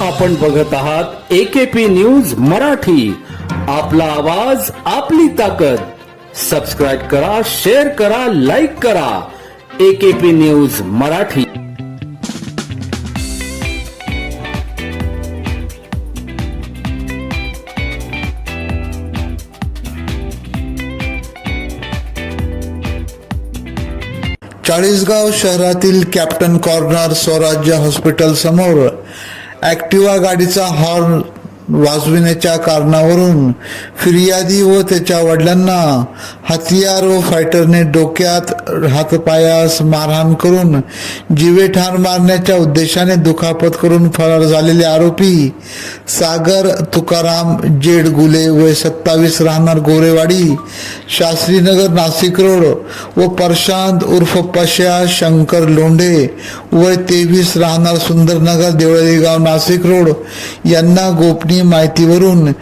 आपण बघत आहात एकेपी न्यूज़ मराठी. आपला आवाज़, आपली ताकद. सबस्क्राईब करा शेअर करा लाईक करा. AKP news Marathi. चाळीसगाव शहरातील कॅप्टन कॉर्नर स्वराज्य हॉस्पिटल समोर ॲक्टिवा गाडीचा हॉर्न वाजविण्याच्या कारणावरून फिर्यादी व त्याच्या वडिलांना हतियार व फायटरने डोक्यात हातपायास मारहाण करून जीवे ठार मारण्याच्या उद्देशाने दुखापत करून फरार झालेले आरोपी सागर तुकाराम जेड गुले वय सत्तावीस राहणार गोरेवाडी शास्त्रीनगर नाशिक रोड व प्रशांत उर्फ पशा शंकर लोंढे वय तेवीस राहणार सुंदरनगर देवळेगाव नाशिक रोड. यांना गोपनीय माहितीवरून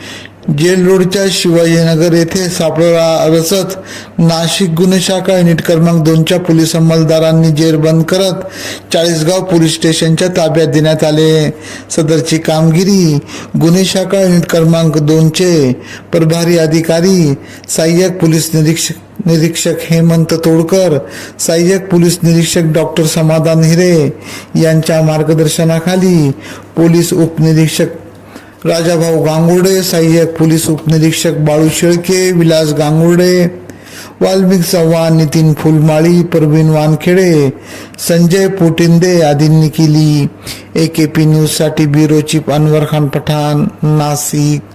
जेल रोडच्या शिवाजीनगर येथे सापळा रचत नाशिक गुन्हे शाखा युनिट क्रमांक दोनच्या पोलीस अंमलदारांनी जेर बंद करत चाळीसगाव पोलीस स्टेशनच्या ताब्यात देण्यात आले. सदरची कामगिरी गुन्हे शाखा युनिट क्रमांक दोनचे प्रभारी अधिकारी सहाय्यक पोलीस निरीक्षक निरीक्षक हेमंत तोडकर सहाय्यक पोलीस निरीक्षक डॉक्टर समाधान हिरे यांच्या मार्गदर्शनाखाली पोलीस उपनिरीक्षक राजाभाऊ गांगुर्डे सहाय्यक पोलीस उपनिरीक्षक बाळू शेळके विलास गांगुर्डे वाल्मिक चव्हाण नितीन फुलमाळी परवीन वानखेडे संजय पोटिंदे आदींनी केली. ए के पी न्यूजसाठी ब्युरो चीफ अनवर खान पठाण नाशिक.